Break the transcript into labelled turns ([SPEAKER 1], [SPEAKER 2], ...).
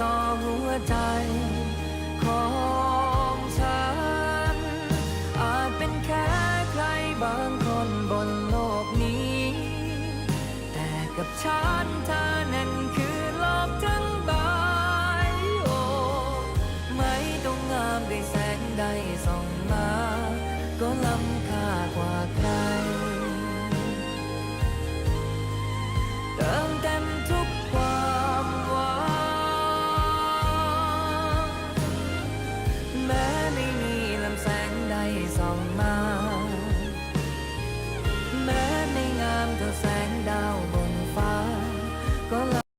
[SPEAKER 1] ต่อหัวใจของฉัน อาจเป็นแค่ใครบางคนบนโลกนี้ แต่กับฉันเธอนั้นคือโลกทั้งใบโอ้ไม่ต้องงามได้แสงใดส่องมา ก็ล้ำค่ากว่า my